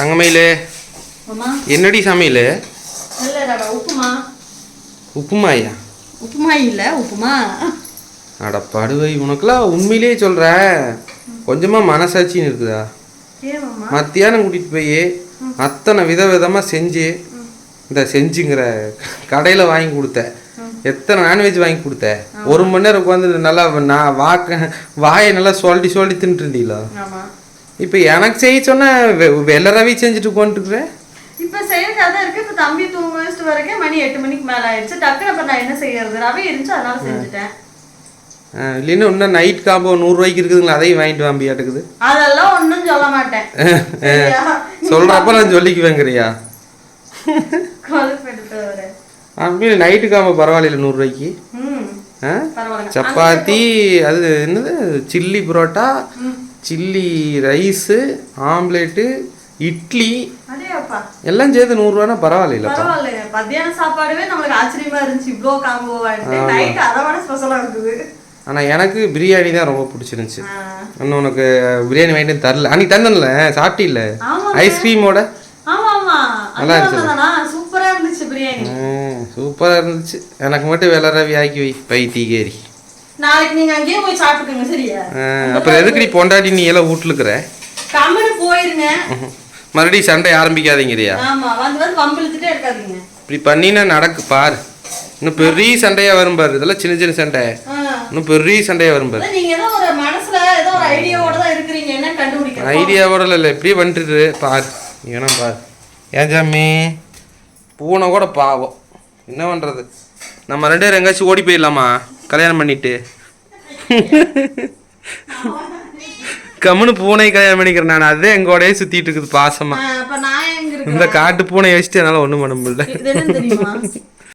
தங்கமயிலே. என்னடி சமையல்? ரவா உப்புமா. உப்புமாயா? உப்புமா இல்ல உப்புமா. அட படுவை உனக்கெல்லாம் உண்மையிலேயே சொல்ற. கொஞ்சமாக மனசாட்சின்னு இருக்குதா? மத்தியானம் கூட்டிகிட்டு போய் அத்தனை வித விதமாக செஞ்சு இந்த செஞ்சுங்கிற கடையில் வாங்கி கொடுத்த. எத்தனை நான்வெஜ் வாங்கி கொடுத்த? ஒரு மணி நேரம் உட்காந்து நல்லா நான் வாக்க வாயை நல்லா சொல்லி சொல்லி தின்ட்டு இருந்தீங்களா? இப்போ எனக்கு செய்ய சொன்ன வெள்ளை ரவி செஞ்சுட்டு உட்காந்துட்டுருக்குறேன் இப்ப செய்யறதுக்கு அதான் இருக்கு. இப்ப தம்பி தூங்க வச்சுட்டு வரைக்கும் மணி எட்டு மணிக்கு மேல ஆயிடுச்சு. டக்குனு அப்ப நான் என்ன செய்யறது? ரவை இருந்துச்சு அதனால செஞ்சுட்டேன். இல்லைன்னா இன்னும் நைட் காம்போ நூறுரூவாய்க்கு இருக்குதுங்களா? அதையும் வாங்கிட்டு வாம்பியாட்டுக்குது அதெல்லாம் ஒண்ணும் சொல்ல மாட்டேன்? சொல்கிறப்ப நான் சொல்லிக்குவேங்கிறியா? கொழுப்பெடுத்து வர. அப்படி நைட்டு காம்போ பரவாயில்ல நூறுரூவாய்க்கு சப்பாத்தி அது என்னது? Chilli parotta chilli rice omelette idli. எல்லாம் சேர்த்து நூறுரூவானா பரவாயில்லப்பா பரவாயில்லைங்க மத்தியான சாப்பாடுவே நம்மளுக்கு ஆச்சரியமா இருந்துச்சு. இவ்வளோ காம்போவான்ட்டு நைட் அதை விட ஸ்பெஷலா இருக்குது ஆனால் எனக்கு பிரியாணி தான் ரொம்ப பிடிச்சிருந்துச்சு. இன்னும் உனக்கு பிரியாணி வாங்கிட்டு தரல. அன்னைக்கு தந்தல சாப்பிட்டில்ல? ஆமா ஐஸ்கிரீமோட நல்லா இருந்துச்சு. இருந்ததானா சூப்பரா இருந்துச்சு பிரியாணி. சூப்பராக இருந்துச்சு. எனக்கு மட்டும் வெள்ளை ரவி ஆக்கி வை. பைத்தியகேரி நாளைக்கு நீங்க அங்கேயே போய் சாப்பிட்டுக்கோங்க சரியா? அப்புறம் எதுக்குடி பொண்டாட்டி நீ எல்லாம் வீட்டுலுக்குற கம்முன்னு போயிருங்க. மறுபடியும் சண்டை ஆரம்பிக்காதீங்கறியா ஆமா வந்து வந்து வம்பிழுத்துட்டே இருக்காதீங்க. இப்படி பண்ணினா நடக்கு பாரு. இன்னும் பெரிய சண்டையாக வரும் பாரு. இதெல்லாம் சின்ன சின்ன சண்டை. இன்னும் பெரிய சண்டையாக வரும் பாரு. நீங்க ஏதோ ஒரு மனசுல ஏதோ ஒரு ஐடியாவோட தான் இருக்கிறீங்க. என்ன கண்டுபிடிக்கணும். ஐடியாவோட இல்லை இப்படியே வந்துட்டு பாரு. நீ வேணா பாரு. ஏன் ஜாமி பூனை கூட பாவம். என்ன பண்ணுறது நம்ம ரெண்டு பேரும் எங்கேயாச்சும் ஓடி போயிடலாமா? கல்யாணம் பண்ணிட்டு. கம்முன்னு பூனை கல்யாணம் பண்ணிக்கிறேன் நான் அதே எங்கூடயே சுற்றிட்டு இருக்குது பாசமா. இந்த காட்டு பூனை வச்சுட்டு என்னால் ஒன்றும் பண்ண முடியல.